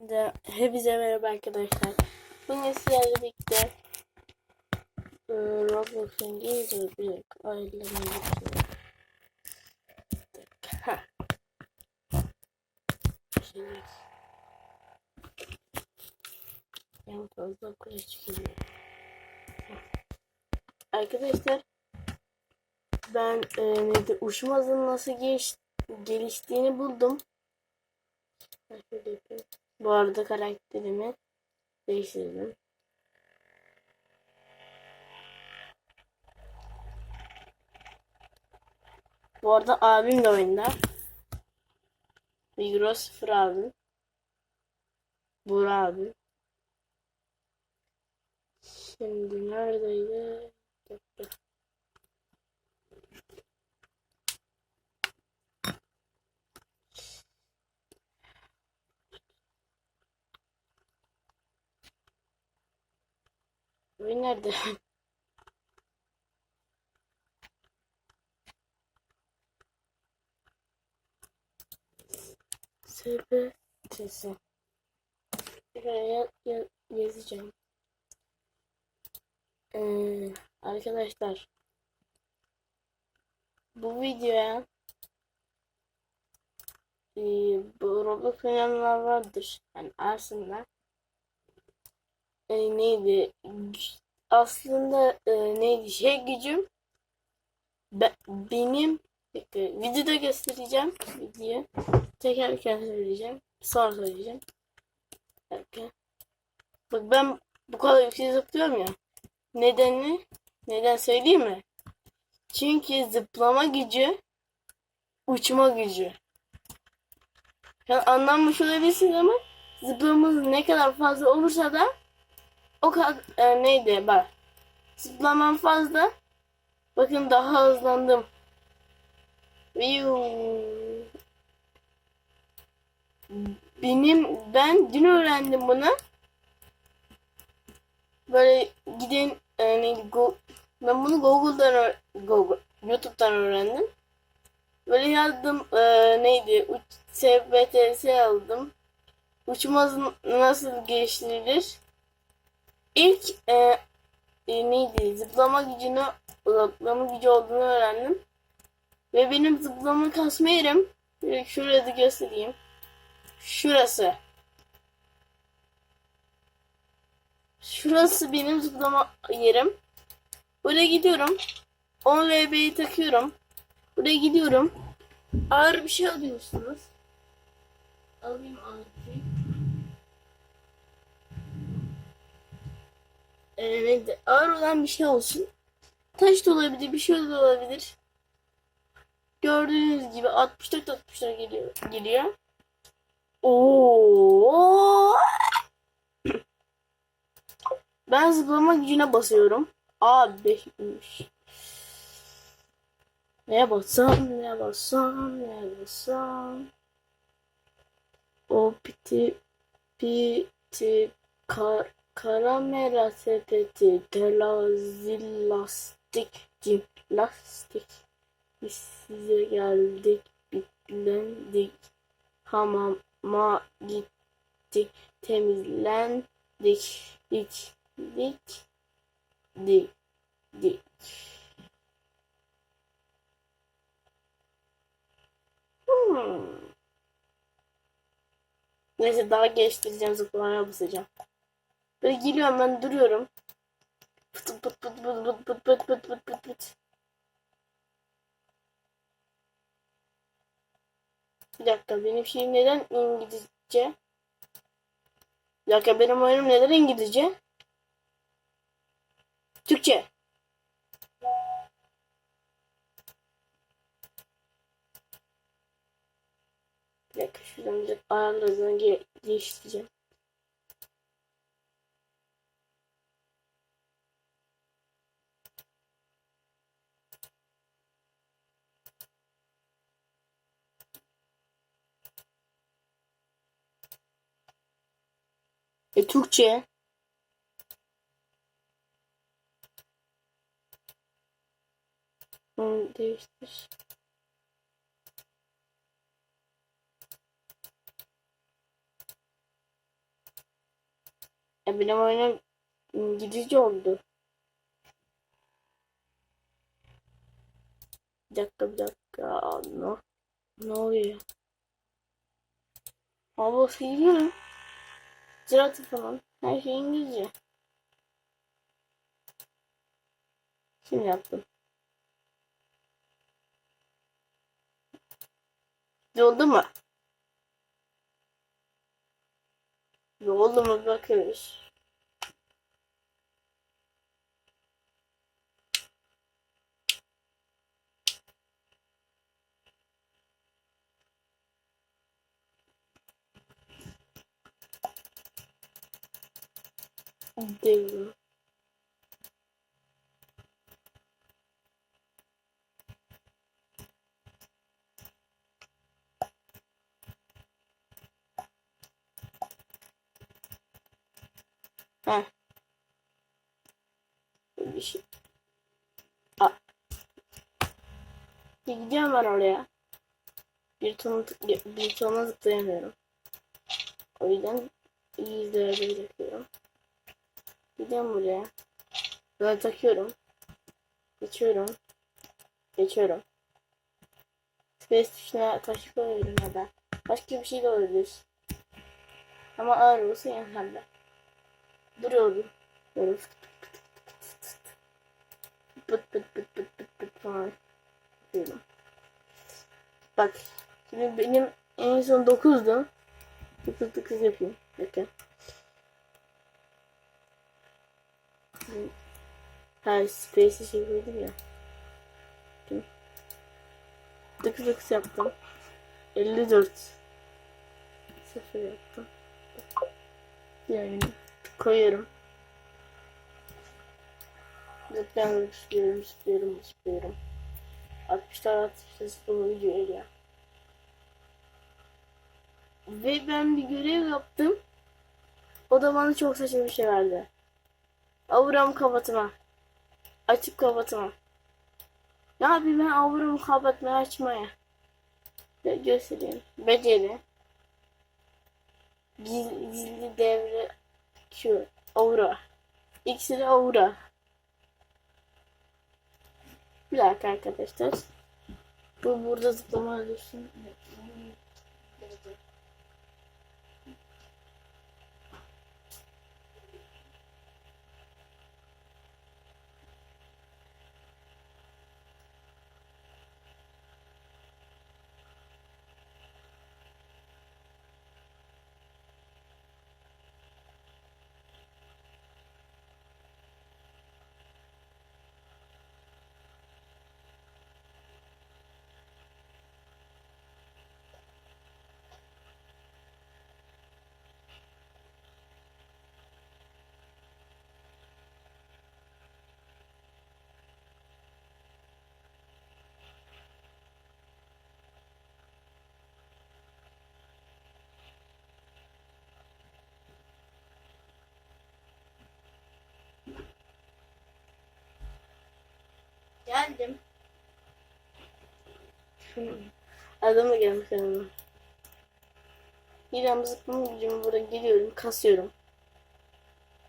de hepinize merhaba arkadaşlar. Bugün sizlerle birlikte e, Roblox'un gireceğiz bir dakika ayrılama geçiyor. Bir dakika. Heh. Şimdi. En fazla kule çıkıyor. Arkadaşlar ben e, neydi, uçma nasıl geliş, geliştiğini buldum. Ben şöyle yapayım. Bu arada karakterimi değiştirdim. Bu arada abim de oyunda. Migros 0 abim. Buğra abim. Şimdi neredeydi? Oyun nerede? Sepetesi. Buraya ya- yazacağım. Ee, arkadaşlar bu videoya e, bu Roblox oynayanlar vardır. Yani aslında e, neydi? Aslında e, neydi? Şey gücüm be- benim dakika, videoda göstereceğim videoyu. Tekerken söyleyeceğim. Sonra söyleyeceğim. Dakika. Bak ben bu kadar yüksek zıplıyorum ya. Nedeni neden söyleyeyim mi? Çünkü zıplama gücü uçma gücü. Yani anlanmış olabilirsiniz ama zıplamanız ne kadar fazla olursa da o kadar e, neydi? Bak. Zıplamam fazla. Bakın daha hızlandım. Benim ben dün öğrendim bunu. Böyle gidin e, neydi Go- ben bunu Google'dan Google YouTube'dan öğrendim. Böyle yazdım e, neydi? Uç SBTS aldım. Uçma hızı nasıl geliştirilir İlk e, e, neydi? Zıplama gücünü zıplama gücü olduğunu öğrendim. Ve benim zıplama kasma yerim bir şurada da göstereyim. Şurası. Şurası benim zıplama yerim. Buraya gidiyorum. 10 VB'yi takıyorum. Buraya gidiyorum. Ağır bir şey alıyorsunuz. Alayım ağır şey. Evet, ağır olan bir şey olsun. Taş da olabilir, bir şey de olabilir. Gördüğünüz gibi 64 64 geliyor. geliyor. Oo! Ben zıplama gücüne basıyorum. Abi Neye bassam, neye bassam, neye bassam. O piti piti kar Karamera sepeti, terazi, lastik, lastik. Biz size geldik, bitlendik. Hamama gittik, temizlendik, dik, dik, dik, dik. Hmm. Neyse daha geliştireceğim zıplamaya basacağım. Böyle geliyorum ben duruyorum. Pıt pıt pıt pıt pıt pıt pıt pıt pıt pıt pıt. Bir dakika benim şeyim neden İngilizce? Bir dakika benim oyunum neden İngilizce? Türkçe. Bir dakika şuradan bir ayarlardan ge değiştireceğim. E Türkçe. Onu değiştir. E benim oyunum gidici oldu. Bir dakika bir dakika. Ne, ne oluyor? Hava sıyırıyorum. Ziraatı falan. Her şey İngilizce. Şimdi yaptım. Oldu mu? Oldu mu bakıyoruz. Devrim. Heh. Bir şey. Aa. Gidiyorum ben oraya. Bir tonu bir tona zıplayamıyorum. O yüzden yüzde takıyorum. Gidiyorum buraya. Böyle takıyorum. Geçiyorum. Geçiyorum. Space tuşuna taşı koyuyorum ya da. Başka bir şey de olabilir. Ama ağır olsa yeterli. Duruyorum. Böyle fıt fıt. Pıt pıt pıt pıt pıt pıt falan. Yapıyorum. Bak. Şimdi benim en son 9'du. 9 9 yapayım. Bakın. Ha space'i şey koydum ya. Bakın. 9 9 yaptım. 54. Sıfır yaptım. Yani koyuyorum. Zıplıyorum, zıplıyorum, zıplıyorum, zıplıyorum. 60 tane 60 zıplama videoya gel. Ve ben bir görev yaptım. O da bana çok saçma bir şey verdi. Avuramı kapatma. Açıp kapatma. Ne yapayım ben avuramı kapatmaya açmaya. Ve göstereyim. Beceri. Gizli, gizli devre Q. Aura. İkisi de aura. Bir dakika arkadaşlar. Bu burada zıplama dursun. Geldim. Adamı gelmiş yanıma. İrem zıplama gücümü burada geliyorum, kasıyorum.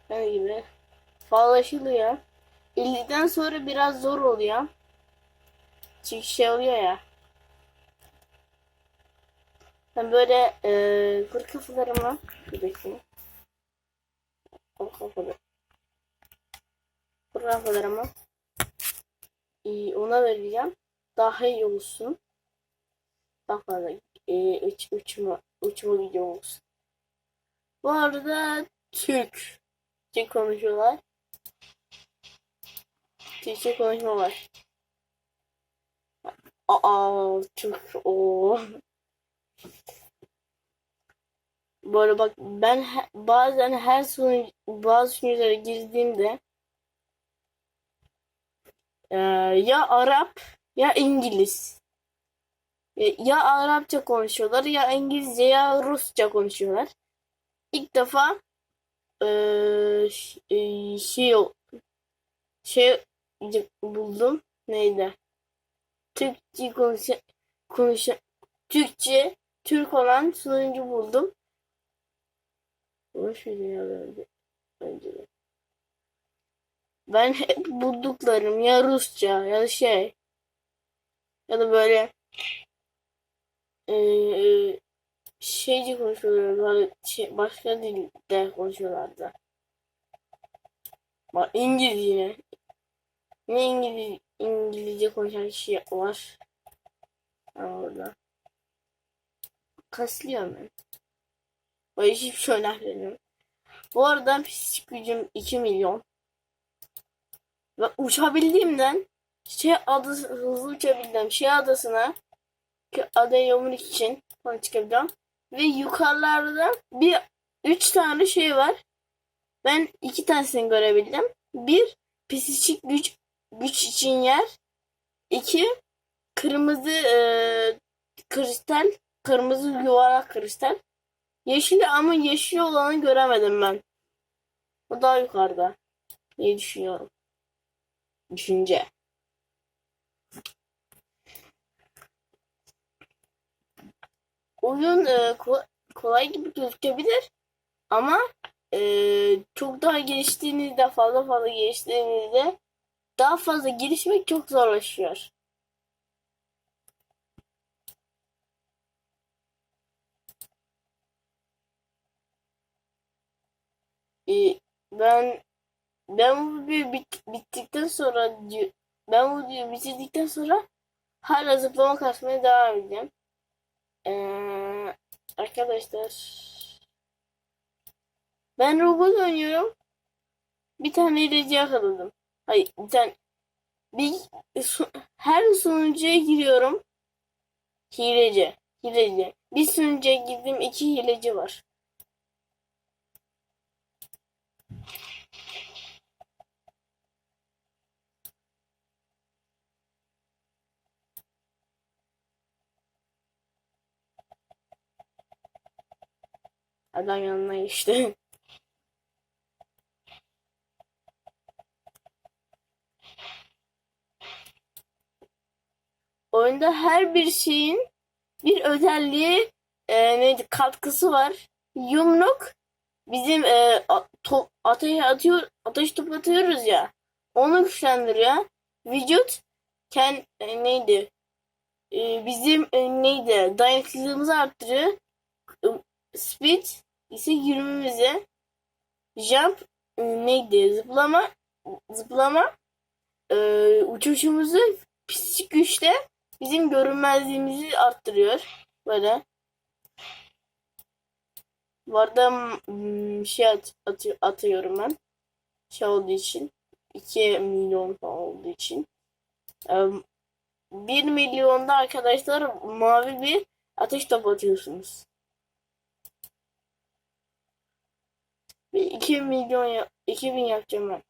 Ben gibi. Fazlaşılıyor. 50'den sonra biraz zor oluyor. Çünkü şey oluyor ya. Ben böyle e, kur kafalarımı bir bakayım. Kur kafaları. Kur kafalarımı ona vereceğim. Daha iyi olsun. Daha fazla e, uç, uçma, uçma video olsun. Bu arada Türk Türk konuşuyorlar. Türkçe konuşma var. Aa Türk o. Böyle bak ben he, bazen her sunu bazı sunuculara girdiğimde ee, ya Arap ya İngiliz. Ee, Ya Arapça konuşuyorlar ya İngilizce ya Rusça konuşuyorlar. İlk defa ş- ee, şey şey buldum. Neydi? Türkçe konuş konuş Türkçe Türk olan sunucu buldum. Boş ver ya böyle. Ben hep bulduklarım ya Rusça ya da şey ya da böyle eee şeyce konuşuyorlar şey, başka dilde konuşuyorlardı. Bak İngilizce yine. Ne İngiliz, İngilizce konuşan kişi var. Ha, orada. Kaslıyorum ben. Böyle hiçbir şey önermiyorum. Bu arada psikolojik gücüm 2 milyon. Ve uçabildiğimden şey adası hızlı uçabildiğim şey adasına ki adaya yolculuk için falan çıkabiliyorum. Ve yukarılarda bir üç tane şey var. Ben iki tanesini görebildim. Bir psikolojik güç güç için yer. İki kırmızı e, kristal kırmızı yuvarlak kristal. Yeşil ama yeşil olanı göremedim ben. O daha yukarıda. diye düşünüyorum. Düşünce. Oyun e, ko- kolay gibi gözükebilir ama e, çok daha geliştiğinizde fazla fazla geliştiğinizde daha fazla gelişmek çok zorlaşıyor. E, ben ben bu video bit, bittikten sonra ben bu videoyu bitirdikten sonra hala zıplama kasmaya devam edeceğim. Ee, arkadaşlar ben robot oynuyorum. Bir tane ilacı yakaladım. Hayır bir tane bir her sunucuya giriyorum. Hileci. Hileci. Bir sunucuya girdim iki hileci var. Adam yanına geçti. Oyunda her bir şeyin bir özelliği e, neydi katkısı var. Yumruk bizim e, top, ateş atıyor ateş top atıyoruz ya. Onu güçlendiriyor. Vücut ken e, neydi? E, bizim e, neydi? Dayanıklılığımızı arttırıyor. E, Speed ise yürümemizi. Jump e, neydi? Zıplama zıplama e, uçuşumuzu psikolojik güçte bizim görünmezliğimizi arttırıyor. Böyle. Bu arada mm, şey at, atı- atıyorum ben. Şey olduğu için. 2 milyon falan olduğu için. 1 milyonda arkadaşlar mavi bir ateş topu atıyorsunuz. Ve 2 milyon ya 2000 yapacağım ben.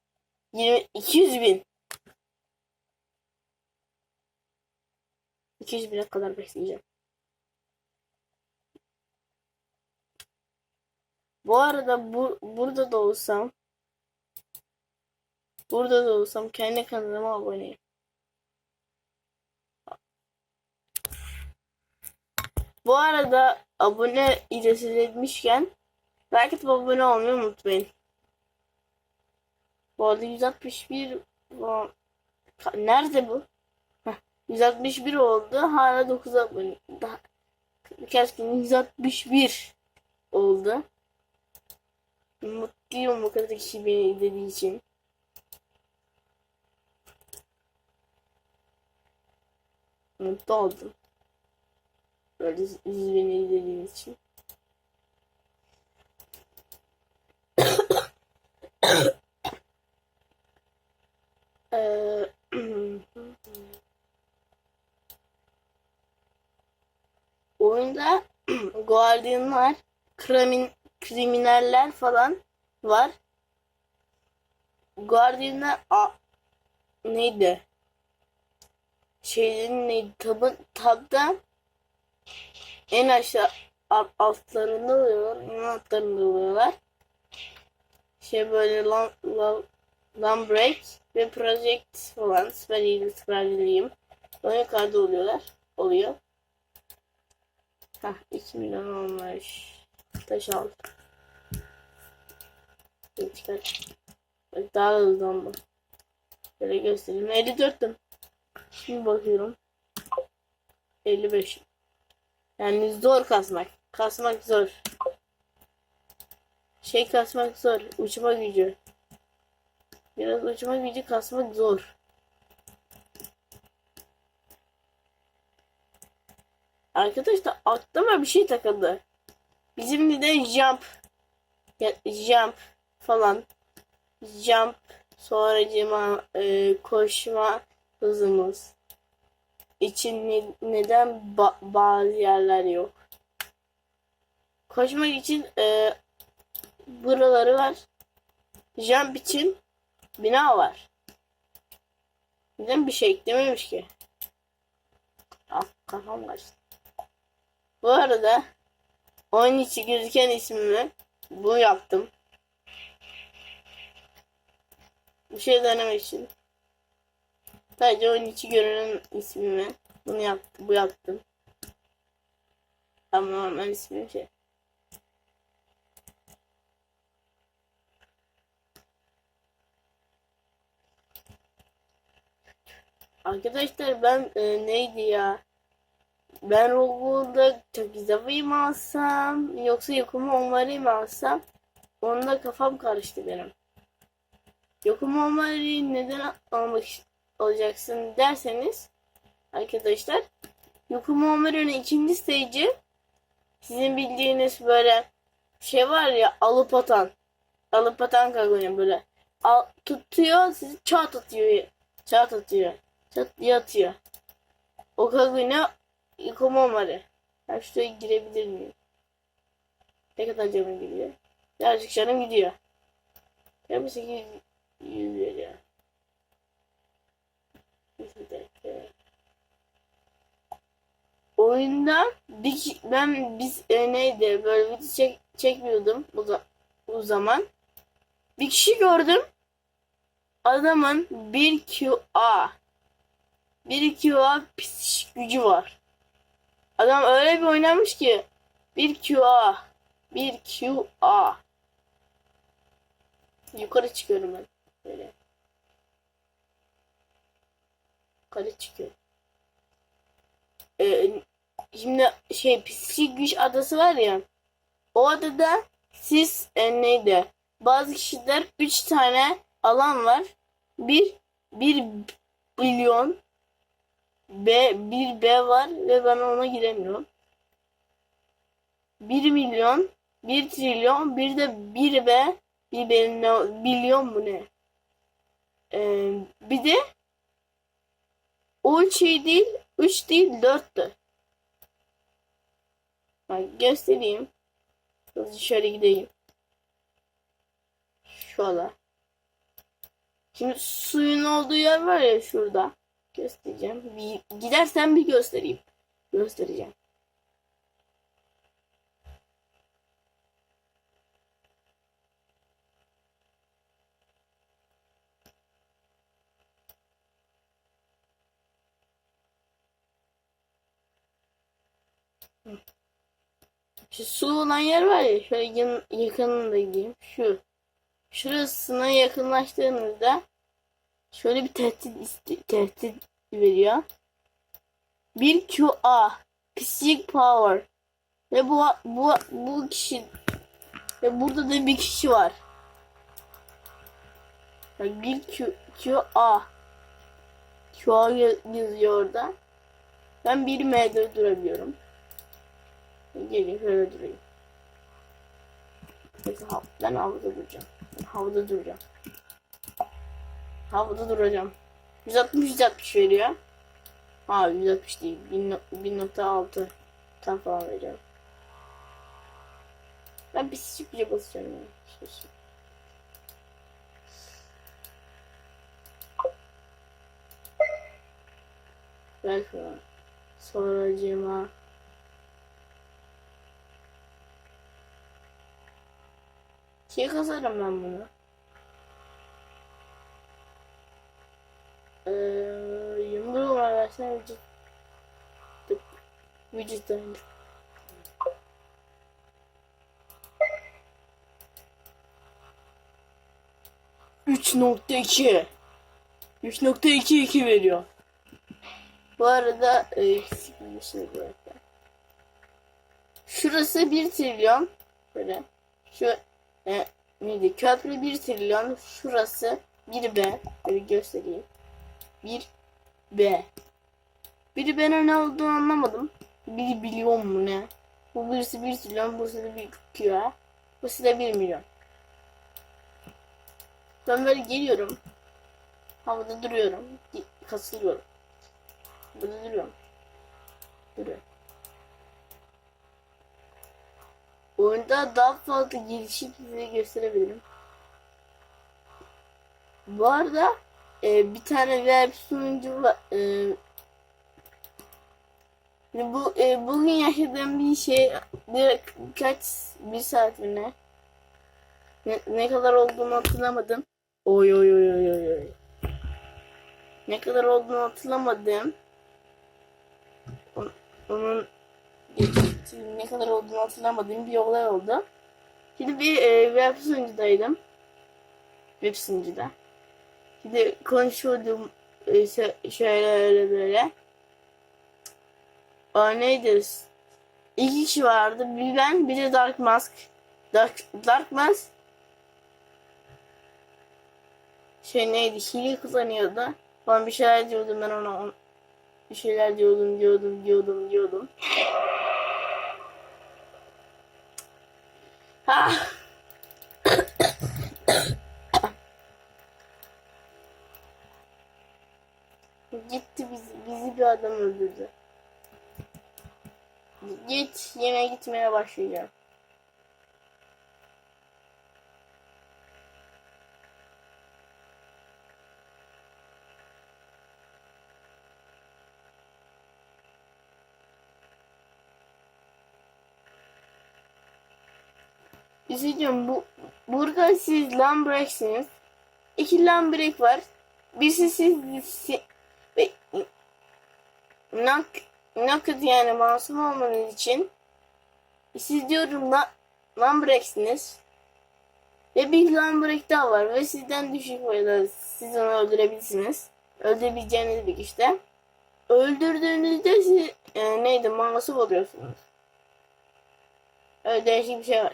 20, 200 bin. 200 bine kadar bekleyeceğim. Bu arada bu burada da olsam burada da olsam kendi kanalıma aboneyim. Bu arada abone ücretsiz etmişken like atıp abone olmayı unutmayın. Bu arada 161 bu- Ka- nerede bu? Heh, 161 oldu. Hala 9 abone. Daha gün 161 oldu. Mutluyum bu kadar kişi beni izlediği için. Mutlu oldum. Böyle beni izlediğiniz için. Eee, oyunda guardianlar, krimin, kriminaller falan var. Guardianlar a, neydi? Şeylerin neydi? Tabın, tabda en aşağı alt, altlarında oluyorlar. En altlarında oluyorlar. Şey böyle lan, lan, lan break ve project falan süper iyi süper bileyim. Sonra yukarıda oluyorlar. Oluyor. Hah 2 milyon olmuş. Taş al. Çıkar. Daha da hızlandı. Böyle göstereyim. 54'tüm. Şimdi bakıyorum. 55. Yani zor kasmak. Kasmak zor. Şey kasmak zor. Uçma gücü. Biraz uçma gücü kasmak zor. Arkadaşlar aklıma bir şey takıldı. Bizim de jump jump falan jump sonracıma e, koşma hızımız için ne- neden ba- bazı yerler yok? Koşmak için e, buraları var. Jump için bina var. Neden bir şey eklememiş ki? Ah kafam kaçtı. Bu arada oyun içi gözüken ismimi bu yaptım. Bir şey denemek için. Sadece oyun içi görünen ismimi bunu yaptım, bu yaptım. Ama normal ismim şey. Arkadaşlar ben e, neydi ya? Ben Roblox'da Takizava'yı mı alsam yoksa Yokumu Onvarı'yı mı alsam? Onda kafam karıştı benim. Yokumu Onvarı'yı neden almak olacaksın derseniz arkadaşlar Yokumu Onvarı'nın ikinci stage'i sizin bildiğiniz böyle şey var ya alıp atan alıp atan kagune böyle al, tutuyor sizi çat atıyor çat atıyor çat atıyor o kagune Yokumu Onvarı ben şuraya girebilir miyim ne kadar canım gidiyor birazcık canım gidiyor 28 100 veriyor bir dakika. Oyunda bir ben biz e, neydi böyle video çek, çekmiyordum o, za- o zaman. Bir kişi gördüm. Adamın 1 QA 1 QA psiş gücü var. Adam öyle bir oynamış ki 1 QA 1 QA Yukarı çıkıyorum ben. Böyle. Yukarı çıkıyor. Ee, şimdi şey psikolojik güç adası var ya. O adada siz e, neydi? Bazı kişiler 3 tane alan var. Bir bir milyon B bir B var ve ben ona giremiyorum. 1 milyon, 1 trilyon, bir de 1 B, bir milyon, milyon mu ne? Ee, bir de o şey değil, 3 değil 4'tü. Bak göstereyim. Hızlı şöyle gideyim. Şöyle. Şimdi suyun olduğu yer var ya şurada. Göstereceğim. Bir, gidersen bir göstereyim. Göstereceğim. Şu su olan yer var ya şöyle yan, yakınında gideyim. Şu. Şurasına yakınlaştığınızda şöyle bir tehdit tehdit veriyor. Bir QA Psionic Power ve bu bu bu kişi ve burada da bir kişi var. Yani bir Q, QA QA yazıyor orada. Ben 1 M'de durabiliyorum. Gelin şöyle durayım. Ben havada duracağım. Ben havada duracağım. Havada duracağım. 160 160 veriyor. Ha 160 değil. 1.6 tam falan veriyor. Ben bir sıkıca basacağım ya. Sus. Ver şunu. Sonracığıma. Şey kazarım ben bunu. Ee, yumruğu var versene vücut. Tık. Vücut dayanır. 3.2 3.22 veriyor. Bu arada e, bir. Şurası 1 trilyon böyle. Şu e, neydi? Köprü 1 trilyon. Şurası 1B. Böyle göstereyim. 1B. Biri ben ne olduğunu anlamadım. Biri milyon mu ne? Bu birisi 1 trilyon, burası da 1 kilo. Burası da 1 milyon. Ben böyle geliyorum. Havada duruyorum. Kasılıyorum. Burada duruyorum. Duruyorum. Oyunda daha fazla gelişip size gösterebilirim. Bu arada e, bir tane web sunucu var. E, bu e, bugün yaşadığım bir şey bir kaç bir saat mi ne? ne? Kadar olduğunu hatırlamadım. Oy oy oy oy oy. Ne kadar olduğunu hatırlamadım. Onun, onun ne kadar olduğunu hatırlamadığım bir olay oldu. Şimdi bir e, web sunucudaydım. Web sunucuda. Şimdi konuşuyordum e, şöyle öyle böyle. O neydi? İki kişi vardı. Bir ben bir de Dark Mask. Dark, Dark Mask şey neydi? Hile kullanıyordu. Ben bir şeyler diyordum ben ona. Bir şeyler diyordum diyordum diyordum diyordum. Ha. Gitti bizi, bizi bir adam öldürdü. Git, yine gitmeye başlayacağım. Üzülüyorum bu burada siz lambreksiniz. İki lambrek var. Birisi siz, siz ve nak nakit yani masum olmanız için siz diyorum la, lambreksiniz. Ve bir lambrek daha var ve sizden düşük boyada siz onu öldürebilirsiniz. Öldürebileceğiniz bir güçte. Öldürdüğünüzde siz e, neydi masum oluyorsunuz. Öyle değişik bir şey var.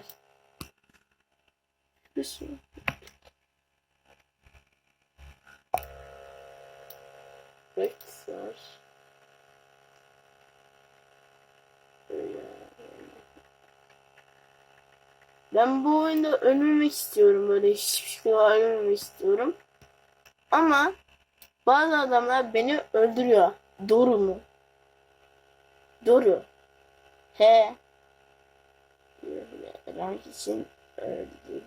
Bir sürü. Var. Ben bu oyunda ölmemek istiyorum böyle hiçbir şey ölmemek istiyorum. Ama bazı adamlar beni öldürüyor. Doğru mu? Doğru. He. Rank için öldürüyor.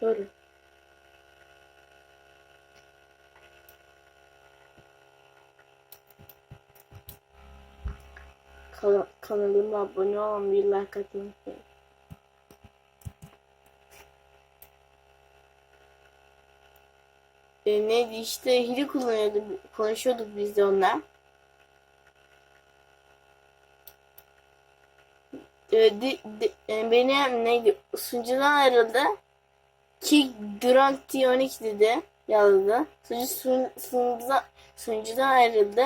Doğru. Kanalıma abone bir like atın. E, neydi işte hili kullanıyorduk, konuşuyorduk biz de onunla. E, de, de, e, benim neydi sunucudan ayrıldı. Ki Grand Tionic dedi yazdı. Sunucu sun, sunucudan, sunucudan ayrıldı.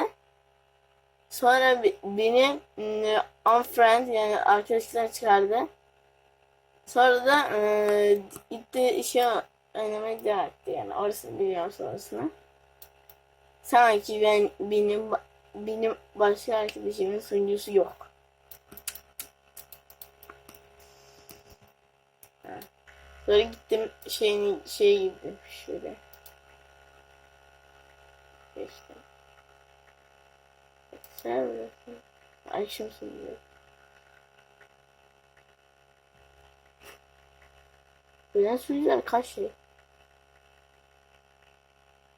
Sonra beni unfriend yani arkadaşlar çıkardı. Sonra da e, gitti işe oynamaya devam yani orasını biliyorum sonrasını. Sanki ben benim benim başka arkadaşımın sunucusu yok. Sonra gittim şeyin şey gittim şöyle. İşte. Sen burası. Akşam sunuyor. Ölen sunucular kaç şey?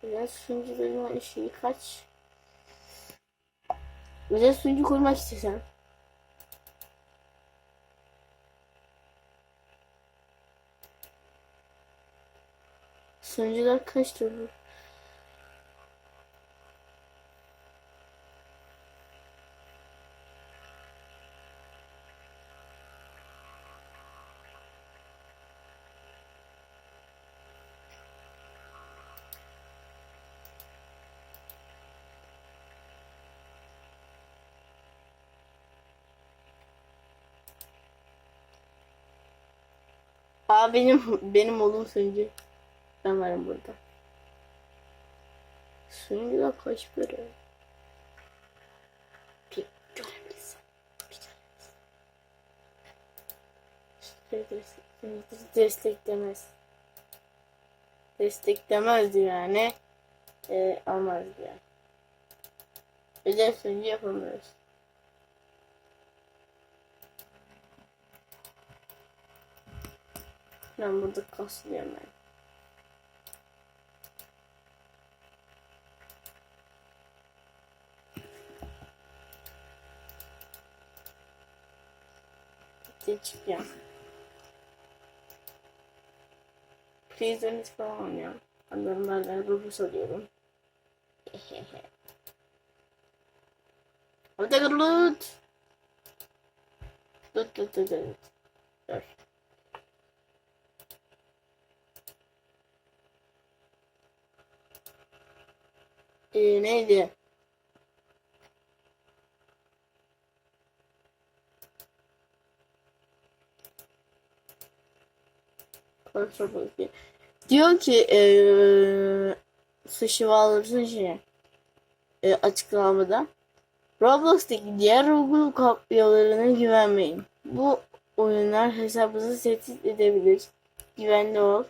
Ölen sunucuların şeyi kaç? Özel sunucu kurmak istesem. Sunucular kaç türlü? Aa benim benim oğlum sunucu. Ben varım burada. Sunucuda kaç böyle? Bir görebilirsin. Bir görebilirsin. Destek- Desteklemez. Desteklemezdi yani. Ee, almazdı yani. Özel sunucu yapamıyoruz. Ben burada kasılıyorum ben. Bitti çıkıyor. Prizleriniz falan ya. Adamlarla rubus alıyorum. Hadi lut. Lut lut lut lut. Dur. Ee, neydi? Diyor ki eee Sushi şey e, açıklamada Roblox'taki diğer Google kopyalarına güvenmeyin. Bu oyunlar hesabınızı tehdit edebilir. Güvenli ol.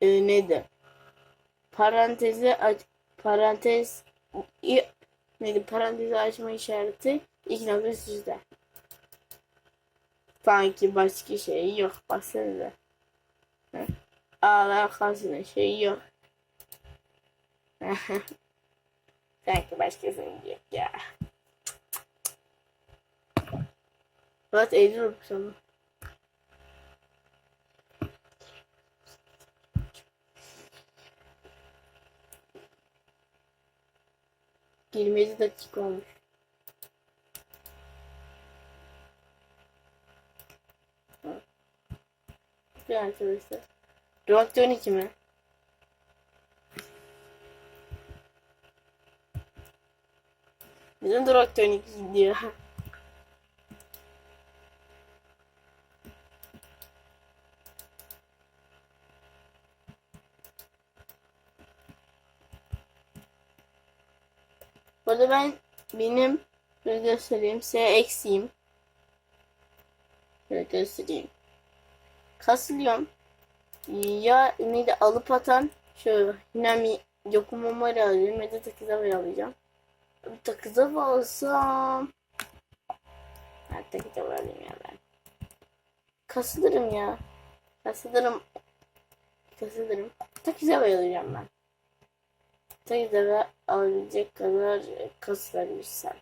Ee, neydi? parantezi aç, parantez i, neydi parantezi açma işareti ilk nokta sizde. Sanki başka şey yok baksanıza. Alakasına şey yok. Sanki başka başkasının yok ya. What is it? 27 dakika olmuş. Güzel arkadaşlar. Durak 12 mi? Bizim durak 12 gidiyor. Burada ben benim şöyle göstereyim. S eksiyim. Şöyle göstereyim. Kasılıyorum. Ya neydi alıp atan şu Hinami Yokumamari alıyorum ya da Takizawa alacağım. Takizawa alsam ha, Takizawa alayım ya ben. Kasılırım ya. Kasılırım. Kasılırım. Takizawa alacağım ben. Takizawa alabilecek kadar kasılabilirsem.